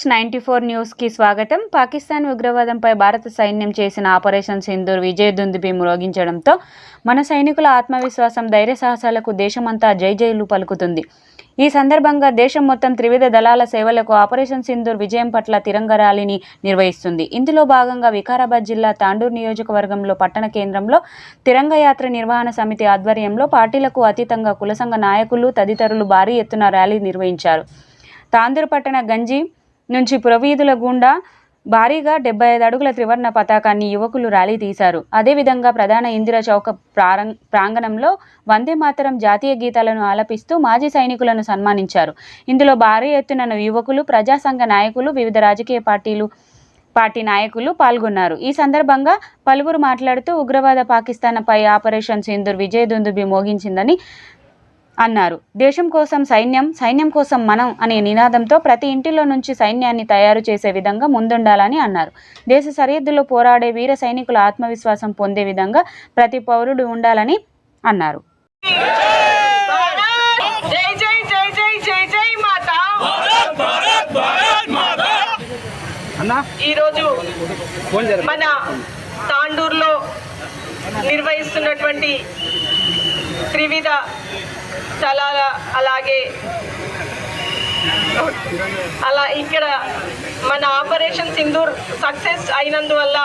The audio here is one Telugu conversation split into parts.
ఎన్హెచ్ నైన్టీ ఫోర్ న్యూస్కి స్వాగతం. పాకిస్తాన్ ఉగ్రవాదంపై భారత సైన్యం చేసిన ఆపరేషన్ సింధూర్ విజయదుందుబి మ్రోగించడంతో మన సైనికుల ఆత్మవిశ్వాసం ధైర్య సాహసాలకు దేశమంతా జైజైలు పలుకుతుంది. ఈ సందర్భంగా దేశం మొత్తం త్రివిధ దళాల సేవలకు ఆపరేషన్ సింధూర్ విజయం పట్ల తిరంగ ర్యాలీని నిర్వహిస్తుంది. ఇందులో భాగంగా వికారాబాద్ జిల్లా తాండూరు నియోజకవర్గంలో పట్టణ కేంద్రంలో తిరంగ యాత్ర నిర్వహణ సమితి ఆధ్వర్యంలో పార్టీలకు అతీతంగా కులసంఘ నాయకులు తదితరులు భారీ ఎత్తున ర్యాలీ నిర్వహించారు. తాందూరు పట్టణ గంజి నుంచి పురవీధుల గుండా భారీగా డెబ్బై ఐదు అడుగుల త్రివర్ణ పతాకాన్ని యువకులు ర్యాలీ తీశారు. అదేవిధంగా ప్రధాన ఇందిరా చౌక ప్రారం ప్రాంగణంలో వందే మాతరం జాతీయ గీతాలను ఆలపిస్తూ మాజీ సైనికులను సన్మానించారు. ఇందులో భారీ ఎత్తున యువకులు ప్రజాసంఘ నాయకులు వివిధ రాజకీయ పార్టీలు పార్టీ నాయకులు పాల్గొన్నారు. ఈ సందర్భంగా పలువురు మాట్లాడుతూ ఉగ్రవాద పాకిస్తాన్పై ఆపరేషన్ సింధూర్ విజయదుందుబి మోగించిందని అన్నారు. దేశం కోసం సైన్యం సైన్యం కోసం మనం అనే నినాదంతో ప్రతి ఇంటిలో నుంచి సైన్యాన్ని తయారు చేసే విధంగా ముందుండాలని అన్నారు. దేశ సరిహద్దులో పోరాడే వీర సైనికుల ఆత్మవిశ్వాసం పొందే విధంగా ప్రతి పౌరుడు ఉండాలని అన్నారు. జై జై జై జై జై జై మాత ఈరోజు మన తాండూరులో నిర్వహిస్తున్నటువంటి త్రివిధ స్థలాల అలాగే అలా ఇక్కడ మన ఆపరేషన్ సింధూర్ సక్సెస్ అయినందువల్ల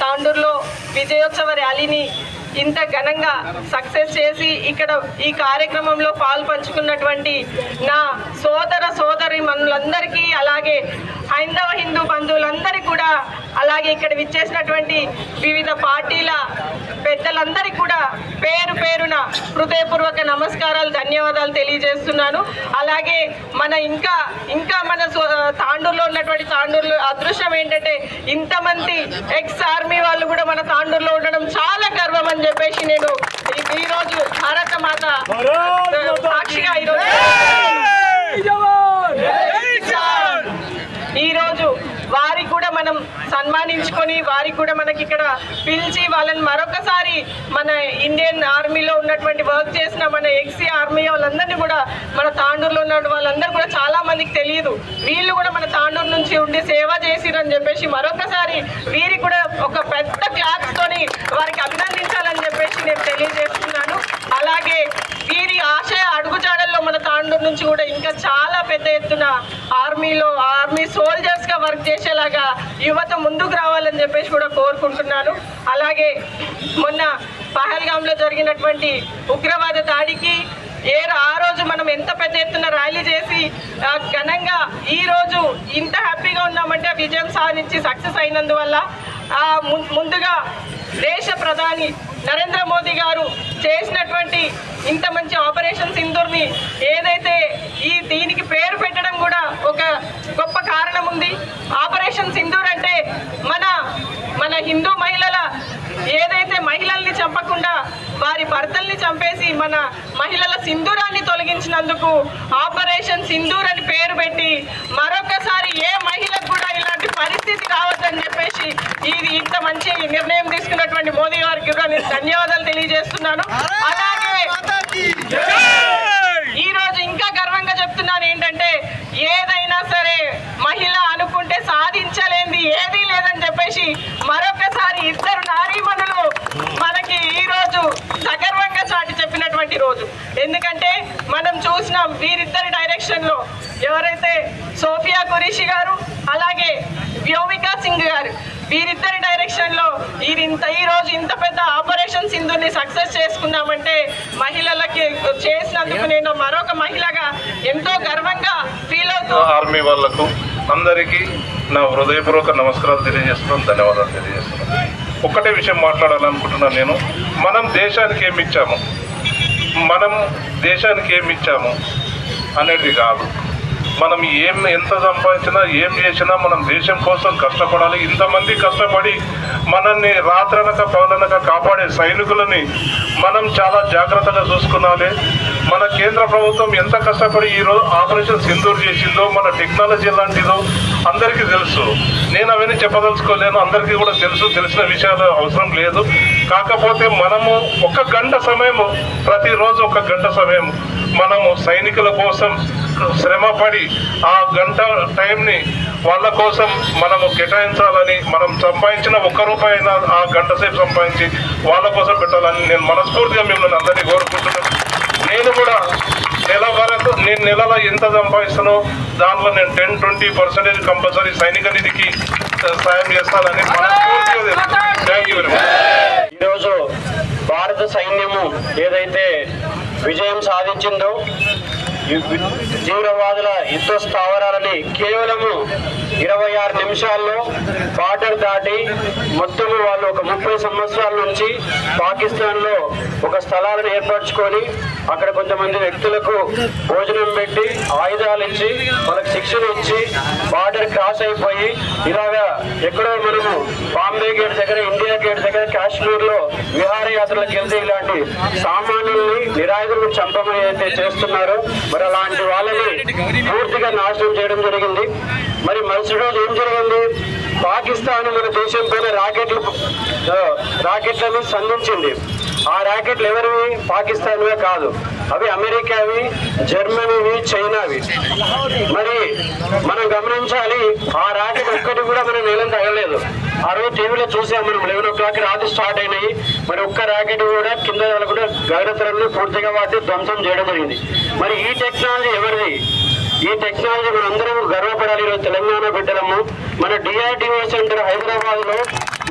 తాండూరులో విజయోత్సవ ర్యాలీని ఇంత ఘనంగా సక్సెస్ చేసి ఇక్కడ ఈ కార్యక్రమంలో పాలు పంచుకున్నటువంటి నా సోదర సోదరి మనులందరికీ అలాగే హైందవ హిందూ బంధువులందరికీ కూడా అలాగే ఇక్కడ విచ్చేసినటువంటి వివిధ పార్టీల పెద్దలందరికీ కూడా పేరు పేరున హృదయపూర్వక నమస్కారాలు ధన్యవాదాలు తెలియజేస్తున్నాను. అలాగే మన ఇంకా ఇంకా మన తాండూరులో ఉన్నటువంటి తాండూరులో అదృష్టం ఏంటంటే ఇంతమంది ఎక్స్ ఆర్మీ వాళ్ళు కూడా మన తాండూరులో ఉండడం చాలా గర్వం అని చెప్పేసి నేను ఈ- ఈ రోజు భారత మాత సాక్షిగా ఈరోజు ఈ రోజు వారికి కూడా మనం సన్మానించుకొని వారికి కూడా మనకి ఇక్కడ పిలిచి వాళ్ళని మరొకసారి మన ఇండియన్ ఆర్మీలో ఉన్నటువంటి వర్క్ చేసిన మన ఎక్సీ ఆర్మీ వాళ్ళందరినీ కూడా మన తాండూరులో ఉన్న వాళ్ళందరూ కూడా చాలా మందికి తెలియదు. వీళ్ళు కూడా మన తాండూరు నుంచి ఉండి సేవ చేసిరని చెప్పేసి మరొకసారి వీరికి కూడా ఒక పెద్ద క్లాప్స్ తోని వారికి అభినందించాలని చెప్పేసి నేను తెలియజేస్తున్నాను. అలాగే వీరి ఆశయ అడుగుజాడల్లో మన తాండూరు నుంచి కూడా ఇంకా చాలా పెద్ద ఎత్తున ఆర్మీలో ఆర్మీ సోల్జర్స్గా వర్క్ చేసేలాగా యువత ముందుకు రావాలని చెప్పేసి కూడా కోరుకుంటున్నాను. అలాగే మొన్న పహల్గాంలో జరిగినటువంటి ఉగ్రవాద దాడికి ఏ ఆ రోజు మనం ఎంత పెద్ద ఎత్తున ర్యాలీ చేసి ఘనంగా ఈ రోజు ఇంత హ్యాపీగా ఉన్నామంటే విజయం సాధించి సక్సెస్ అయినందువల్ల ము- ముందుగా దేశ ప్రధాని నరేంద్ర మోదీ గారు చేసినటువంటి ఇంత మంచి ఆపరేషన్ సింధూర్ని ఏదైతే ఈ దీనికి పేరు పెట్టడం కూడా ఒక గొప్ప కారణం ఉంది. ఆపరేషన్ సింధూర్ అంటే మన మన హిందూ మహిళల ఏదైతే మహిళల్ని చంపకుండా వారి భర్తల్ని చంపేసి మన మహిళల సింధూరాన్ని తొలగించినందుకు ఆపరేషన్ సింధూర్ అని పేరు పెట్టి మరొకసారి ఏ మహిళకు పరిస్థితి రావద్దని చెప్పేసి ఇది ఇంత మంచి నిర్ణయం తీసుకున్నటువంటి మోదీ గారికి కూడా నేను ధన్యవాదాలు తెలియజేస్తున్నాను. అలాగే ఈ రోజు ఇంకా గర్వంగా చెప్తున్నాను ఏంటంటే ఏదైనా సరే మహిళ అనుకుంటే సాధించలేంది ఏదీ లేదని చెప్పేసి మరొకసారి ఇద్దరు నారీమణులు మనకి ఈ రోజు సగర్వంగా చాటి చెప్పినటువంటి రోజు. ఎందుకంటే మనం చూసినాం వీరిద్దరి డైరెక్షన్లో ఎవరైతే సోఫియా కురిషి గారు అలాగే వ్యోమికా సింగ్ గారు వీరిద్దరి డైరెక్షన్లో ఈ ఇంత ఈ రోజు ఇంత పెద్ద ఆపరేషన్ సింధుని సక్సెస్ చేసుకున్నామంటే మహిళలకి చేసినందుకు నేను మరొక మహిళగా ఎంతో గర్వంగా ఫీల్ అవుతూ ఆర్మీ వాళ్ళకు అందరికీ నా హృదయపూర్వక నమస్కారాలు తెలియజేస్తున్నాను ధన్యవాదాలు తెలియజేస్తున్నాను. ఒక్కటే విషయం మాట్లాడాలనుకుంటున్నాను నేను. మనం దేశానికి ఏమి ఇచ్చాము? మనం దేశానికి ఏమి ఇచ్చాము? అనేది కాదు. మనం ఏం ఎంత సంపాదించినా ఏం చేసినా మనం దేశం కోసం కష్టపడాలి. ఇంతమంది కష్టపడి మనల్ని రాత్రనక పగలనక కాపాడే సైనికులని మనం చాలా జాగ్రత్తగా చూసుకోవాలి మన కేంద్ర ప్రభుత్వం ఎంత కష్టపడి ఈ రోజు ఆపరేషన్ సింధూర్ చేసిందో మన టెక్నాలజీ ఎలాంటిదో అందరికీ తెలుసు. నేను అవన్నీ చెప్పదలుచుకోలేను. అందరికీ కూడా తెలుసు తెలిసిన విషయాలు అవసరం లేదు. కాకపోతే మనము ఒక గంట సమయం ప్రతిరోజు ఒక గంట సమయం మనము సైనికుల కోసం శ్రమపడి ఆ గంట టైంని వాళ్ళ కోసం మనము కేటాయించాలని మనం సంపాదించిన ఒక్క రూపాయి ఆ గంట సేపు సంపాదించి వాళ్ళ కోసం పెట్టాలని నేను మనస్ఫూర్తిగా మిమ్మల్ని అందరినీ కోరుకుంటున్నాను. నేను కూడా నెల వరకు నేను నెలలో ఎంత సంపాదిస్తానో దాంట్లో నేను టెన్ ట్వంటీ పర్సెంటేజ్ కంపల్సరీ సైనిక నిధికి సాయం చేస్తానని థ్యాంక్ యూ వెరీ మచ్ ఈరోజు భారత సైన్యము ఏదైతే విజయం సాధించిందో తీవ్రవాదుల యుద్ధ స్థావరాలని కేవలము ఇరవై ఆరు నిమిషాల్లో బార్డర్ దాటి మొత్తం వాళ్ళు ఒక ముప్పై సంవత్సరాల నుంచి పాకిస్తాన్లో ఒక స్థలాలను ఏర్పరచుకొని అక్కడ కొంతమంది వ్యక్తులకు భోజనం పెట్టి ఆయుధాలు ఇచ్చి వాళ్ళకి శిక్షణ ఇచ్చి బార్డర్ క్రాస్ అయిపోయి ఇలాగా ఎక్కడో మనము బాంబే గేట్ దగ్గర ఇండియా గేట్ దగ్గర కాశ్మీర్లో విహారయాత్రలకు వెళ్తే ఇలాంటి సామాన్యుల్ని నిరాయుధులను చంపమని అయితే చేస్తున్నారు. మరి అలాంటి వాళ్ళని పూర్తిగా నాశనం చేయడం జరిగింది. మరి మరుసటి రోజు ఏం జరిగింది? పాకిస్తాన్ మన దేశం పైన రాకెట్లు రాకెట్లను సంధించింది. ఆ రాకెట్లు ఎవరివి? పాకిస్తాన్వే కాదు. అవి అమెరికావి జర్మనీవి చైనావి. మరి మనం గమనించాలి ఆ రాకెట్ ఒక్కటి కూడా మన నేలం తగలేదు. ఆ రోజు టీవీలో చూసాం మనం లెవెన్ ఓ క్లాక్ రాత్రి స్టార్ట్ అయినాయి. మరి ఒక్క రాకెట్ కూడా కింద కూడా గగనతరంలో పూర్తిగా వాటి ధ్వంసం చేయడం జరిగింది. మరి ఈ టెక్నాలజీ ఎవరిది? ఈ టెక్నాలజీ మనందరం గర్వపడాలి ఈరోజు తెలంగాణ బిడ్డలము. మన డిఆర్డిఓ సెంటర్ హైదరాబాద్లో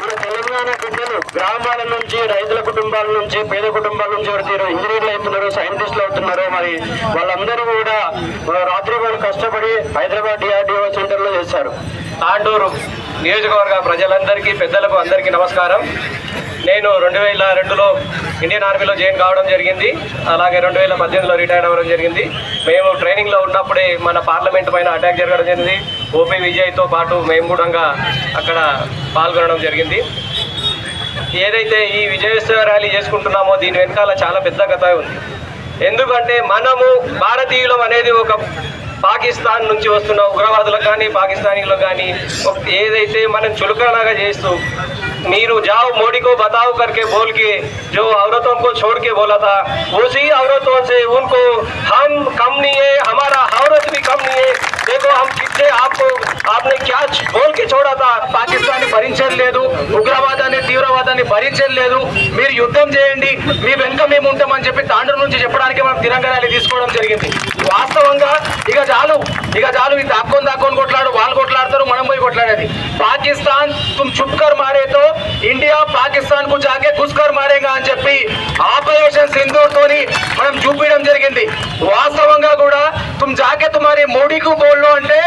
మన తెలంగాణ బిడ్డలు గ్రామాల నుంచి రైతుల కుటుంబాల నుంచి పేద కుటుంబాల నుంచి ఎవరైతే ఇంజనీర్లు అవుతున్నారు సైంటిస్టులు అవుతున్నారు మరి వాళ్ళందరూ కూడా రాత్రి వాళ్ళు కష్టపడి హైదరాబాద్ డిఆర్డిఓ సెంటర్లో చేశారు. ఆండూరు నియోజకవర్గ ప్రజలందరికీ పెద్దలకు అందరికీ నమస్కారం. నేను రెండు వేల రెండులో ఇండియన్ ఆర్మీలో జాయిన్ కావడం జరిగింది. అలాగే రెండు వేల పద్దెనిమిదిలో రిటైర్ అవ్వడం జరిగింది. మేము ట్రైనింగ్లో ఉన్నప్పుడే మన పార్లమెంట్ పైన అటాక్ జరగడం జరిగింది. ఓపీ విజయ్తో పాటు మేము కూడా అక్కడ పాల్గొనడం జరిగింది ఏదైతే ఈ విజయోత్సవ ర్యాలీ చేసుకుంటున్నామో దీని వెనకాల చాలా పెద్ద కథ ఉంది ఎందుకంటే మనము భారతీయులం అనేది ఒక పాకిస్తాన్ నుంచి వస్తున్న ఉగ్రవాదులకు కానీ పాకిస్తానీలకు కానీ ఒక- ఏదైతే మనం చులకనగా చేస్తూ మీరు जाओ मोदी को बताओ करके बोल के जो औरतों को छोड़ के बोला था उसी औरतों से उनको हम कम नहीं है हमारा औरत भी कम नहीं है देखो हम कितने आपको आपने क्या बोल के छोड़ा था పాకిస్తాన్ని భరించలేదు ఉగ్రవాదాన్ని తీవ్రవాదాన్ని భరించలేదు మీరు యుద్ధం చేయండి మీ వెనుక మేము ఉంటామని చెప్పి తాండ్రు నుంచి చెప్పడానికి మనం తిరంగ ర్యాలీ తీసుకోవడం జరిగింది వాస్తవంగా ఇక చాలు ఇక చాలు ఇది దాక్కొని దాక్కొని కొట్లాడు వాళ్ళు కొట్లాడతారు మనం పోయి కొట్లాడేది. పాకిస్తాన్ తుమ్ చుప్కర్ మారేతో ఇండియా పాకిస్తాన్కు జాకే కుస్కర్ మారేగా అని చెప్పి ఆపరేషన్ సింధూర్ తోని మనం చూపించడం జరిగింది. వాస్తవంగా కూడా తుమ్ జాకే తుమారి మోడీకు బోల్లో అంటే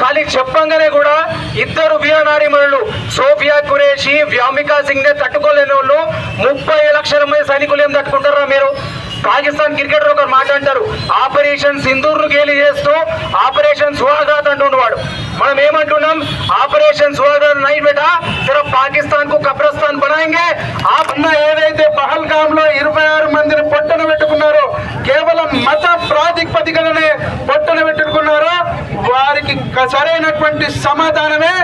ఖాళీ చెప్పంగానే కూడా ఇద్దరు వీరనారిమణులు సోఫియా కురేషి వ్యామికా సింగ్ నే తట్టుకోలేని వాళ్ళు ముప్పై లక్షల మంది సైనికులు ఏం తట్టుకుంటారా మీరు? పాకిస్తాన్ క్రికెటర్ ఒకరు మాట అంటారు ఆపరేషన్ సింధూర్ను గేలి చేస్తూ ఆపరేషన్ సుహాగాత్ అంటున్నవాడు మనం ఏమంటున్నాం? ఆపరేషన్ సోదర్ నైట్ బేట సిర్ఫ్ పాకిస్తాన్కు కబ్రస్థాన్ బనాయింగే. ఆ పన్న ఏదైతే పహల్గామ్లో ఇరవై ఆరు మందిని పొట్టన పెట్టుకున్నారో కేవలం మత ప్రాతిపదికలనే పొట్టన పెట్టుకున్నారో వారికి సరైనటువంటి సమాధానమే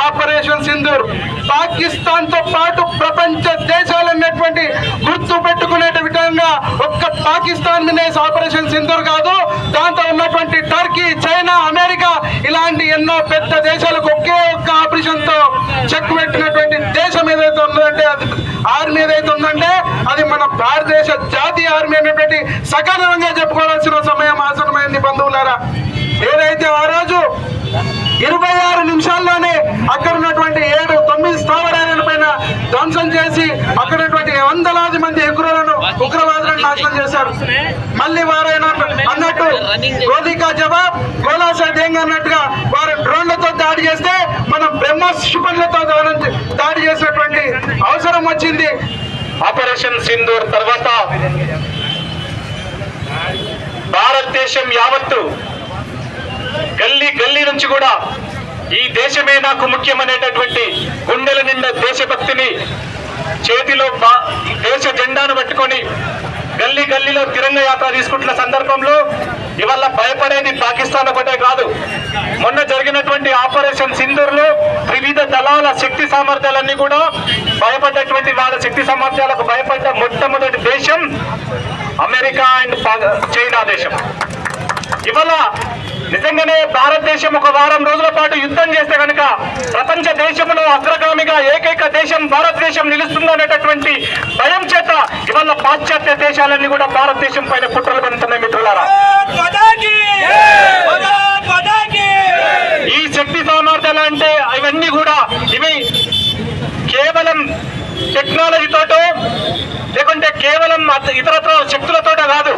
ఆపరేషన్ సింధూర్ పాకిస్తాన్తో పాటు ప్రపంచ దేశాలన్నటువంటి గుర్తు పెట్టుకునే ఉన్న ఒక్క పాకిస్తాన్ మీద ఆపరేషన్ సింధూర్ కాదు దాంతో ఉన్నటువంటి టర్కీ చైనా అమెరికా ఇలాంటి ఎన్నో పెద్ద దేశాలకు ఒకే ఒక్క ఆపరేషన్తో చెక్ పెట్టినటువంటి దేశం ఏదైతే ఉందంటే అది ఆర్మీ ఏదైతే ఉందంటే అది మన భారతదేశ జాతీయ ఆర్మీ అనేటువంటి సకాలంగా చెప్పుకోవాల్సిన సమయం ఆసనమైంది బంధువులారా. ఏదైతే ఆ రోజు ఇరవై ఆరు నిమిషాల్లోనే అక్కడ ఉన్నటువంటి ఏడు తొమ్మిది స్థావరాల పైన ధ్వంసం చేసి అక్కడ ఉన్నటువంటి వందలాది మంది ఉగ్రులను ఉగ్రవాదులను నాశనం చేశారు మళ్ళీ వారైనా అన్నట్టు గోధికా జవాబ్ గోలాసా డేంగ్ అన్నట్టుగా వారు డ్రోన్లతో దాడి చేస్తే మనం బ్రహ్మోస్ క్షిపణులతో దాడి- దాడి చేసినటువంటి అవసరం వచ్చింది. ఆపరేషన్ సింధూర్ తర్వాత భారతదేశం యావత్తు గల్లీ గల్లీ నుంచి కూడా ఈ దేశమే నాకు ముఖ్యమనేటటువంటి గుండెల నిండా దేశభక్తిని చేతిలో బా- దేశ జెండాను పట్టుకొని గల్లీ గల్లీలో తిరంగ యాత్ర తీసుకుంటున్న సందర్భంలో ఇవాళ భయపడేది పాకిస్తాన్ ఒకటే కాదు. మొన్న జరిగినటువంటి ఆపరేషన్ సింధూర్లో వివిధ దళాల శక్తి సామర్థ్యాలన్నీ కూడా భయపడ్డటువంటి వాళ్ళ శక్తి సామర్థ్యాలకు భయపడ్డ మొట్టమొదటి దేశం అమెరికా అండ్ చైనా దేశం. ఇవాళ నిజంగానే భారతదేశం ఒక వారం రోజుల పాటు యుద్ధం చేస్తే కనుక ప్రపంచ దేశంలో అగ్రగామిగా ఏకైక దేశం భారతదేశం నిలుస్తుందనేటటువంటి భయం చేత ఇవాళ పాశ్చాత్య దేశాలన్నీ కూడా భారతదేశం పైన కుట్రలు పడుతున్నాయి మిత్రులారా. ఈ శక్తి సామర్థ్యాలు అంటే ఇవన్నీ కూడా ఇవి కేవలం టెక్నాలజీతోటో లేకుంటే కేవలం ఇతరత్ర శక్తులతో కాదు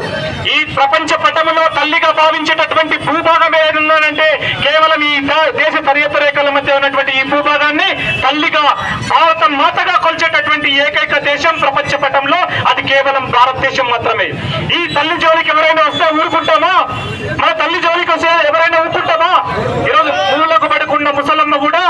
ఈ ప్రపంచ పటములో తల్లిగా భావించేటటువంటి భూభాగం ఏదన్నానంటే కేవలం ఈ దేశ సరిహద్దు రేఖల మధ్య ఉన్నటువంటి ఈ భూభాగాన్ని తల్లిగా భారత మాతగా కొలిచేటటువంటి ఏకైక దేశం ప్రపంచ పటంలో అది కేవలం భారతదేశం మాత్రమే. ఈ తల్లి జోలికి ఎవరైనా వస్తే ఊరుకుంటామా మన తల్లి జోలికి వస్తే ఎవరైనా ఊరుకుంటామా ఈరోజు పూలకు పడుకున్న ముసలమ్మ కూడా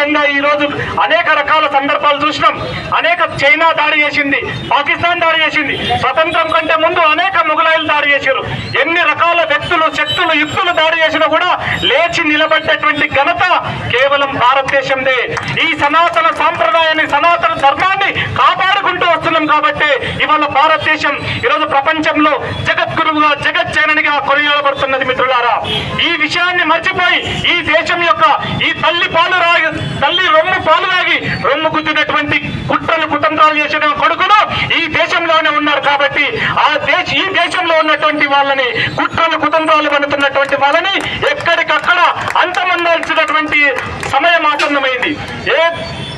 దేశంగా ఈ రోజు అనేక రకాల సందర్భాలు చూసినాం. అనేక చైనా దాడి చేసింది పాకిస్తాన్ దాడి చేసింది. స్వతంత్రం కంటే ముందు అనేక ముగలాయిలు దాడి చేశారు. ఎన్ని రకాల వ్యక్తులు శక్తులు యుక్తులు దాడి చేసినా కూడా లేచి నిలబడ్డటువంటి ఘనత కేవలం భారతదేశందే. ఈ సనాతన సాంప్రదాయాన్ని సనాతన ధర్మాన్ని కాపాడుకుంటూ వస్తున్నాం కాబట్టి ఇవాళ భారతదేశం ఈరోజు ప్రపంచంలో జగద్గురువుగా జగజ్జననిగా కొనియాడబడుతున్నది మిత్రులారా. ఈ విషయాన్ని మర్చిపోయి ఈ దేశం యొక్క ఈ తల్లి పాలు రాగి తల్లి రొమ్ము పాలు రాగి రొమ్ము గుద్దినటువంటి కుట్రలు కుతంత్రాలు చేసిన కొడుకులు ఈ దేశంలోనే ఉన్నారు కాబట్టి ఆ దేశ ఈ దేశంలో ఉన్నటువంటి వాళ్ళని కుట్రలు కుతంత్రాలు పడుతున్నటువంటి వాళ్ళని ఎక్కడికక్కడ అంతమందాల్సినటువంటి సమయం ఆసన్నమైంది. ఏ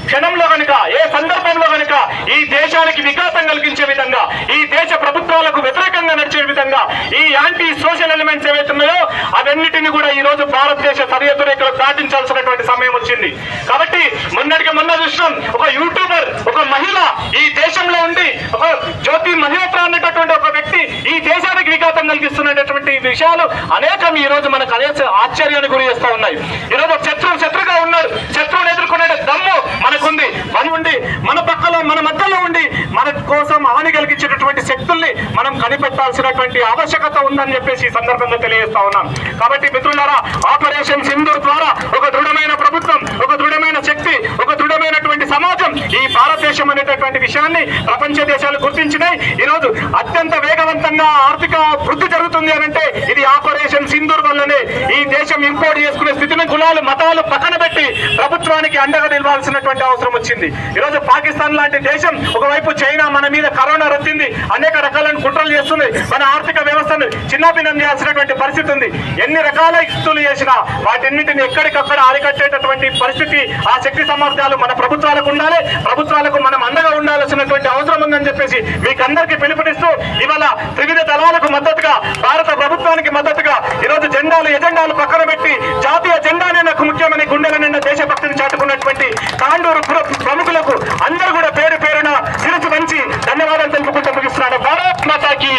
క్షణంలో కనుక ఏ సందర్భంలో కనుక ఈ దేశానికి వికాసం కలిగించే విధంగా ఈ దేశ ప్రభుత్వాలకు వ్యతిరేకంగా నడిచే విధంగా ఈ యాంటీ సోషల్ ఎలిమెంట్స్ ఏవైతున్నాయో అవన్నిటిని కూడా ఈ రోజు భారతదేశ సరిహద్దు రేఖలు దాటించాల్సినటువంటి సమయం వచ్చింది. కాబట్టి మొన్నటికి మొన్న చూసినాం ఒక యూట్యూబర్ ఒక మహిళ ఈ దేశంలో ఉండి ఒక జ్యోతి మహిళత్ర అనేటటువంటి ఒక వ్యక్తి ఈ దేశానికి విఘాతం కలిగిస్తున్నటువంటి విషయాలు అనేకం ఈ రోజు మనకు అనేక ఆశ్చర్యానికి గురి చేస్తూ ఉన్నాయి. ఈ రోజు శత్రువు శత్రుగా ఉన్నారు. శత్రువుని ఎదుర్కొనే దమ్ము మనకుంది. మన ఉండి మన పక్కలో మన మధ్యలో ఉండి మన కోసం హాని కలిగించేటటువంటి శక్తుల్ని మనం కనిపెట్టాల్సినటువంటి ఆవశ్యకత ఉందని చెప్పేసి ఈ సందర్భంగా తెలియజేస్తా ఉన్నాం. కాబట్టి మిత్రులారా ఆపరేషన్ సింధూర్ ద్వారా ఒక దృఢమైన ప్రభుత్వం ఒక దృఢమైన శక్తి ఒక దృఢమైనటువంటి సమాజం ఈ భారతదేశం అనేటటువంటి విషయాన్ని ప్రపంచ దేశాలు గుర్తించినాయి. ఈరోజు అత్యంత వేగవంతంగా ఆర్థిక వృద్ధి జరుగుతుంది అంటే ఇది ఆపరేషన్ సింధూర్ వల్లనే ఈ దేశం ఇంపోర్ట్ చేసుకునే స్థితిని కులాలు మతాలు పక్కన పెట్టి ప్రభుత్వానికి అండగా నిలవాల్సినటువంటి అవసరం వచ్చింది. ఈ రోజు పాకిస్తాన్ లాంటి దేశం ఒకవైపు చైనా మన మీద కరోనా వచ్చింది అనేక రకాలైన కుట్రలు చేస్తుంది మన ఆర్థిక వ్యవస్థను చిన్నాభిన్నం చేయాల్సినటువంటి పరిస్థితి ఉంది. ఎన్ని రకాల ఇస్తులు చేసినా వాటిన్నిటిని ఎక్కడికక్కడ అరికట్టేటటువంటి పరిస్థితి ఆ శక్తి సామర్థ్యాలు మన ప్రభుత్వాలకు ఉండాలి ప్రభుత్వాలకు మనం అండగా ఉండాల్సినటువంటి అవసరం ఉందని చెప్పేసి మీకందరికీ పిలుపునిస్తూ ఇవాళ త్రివిధ దళాలకు మద్దతుగా భారత ప్రభుత్వానికి మద్దతుగా ఈరోజు జెండాలు ఎజెండాలు పక్కన పెట్టి జాతీయ జెండానే నాకు ముఖ్యమని గుండెల నిన్న దేశభక్తిని చాటుకున్నటువంటి తాండూరు ప్రముఖులకు అందరూ కూడా పేరు పేరున శిరసు వంచి ధన్యవాదాలు తెలుపుకుంటూ ముగిస్తున్నాను భారత్ మాతాకి.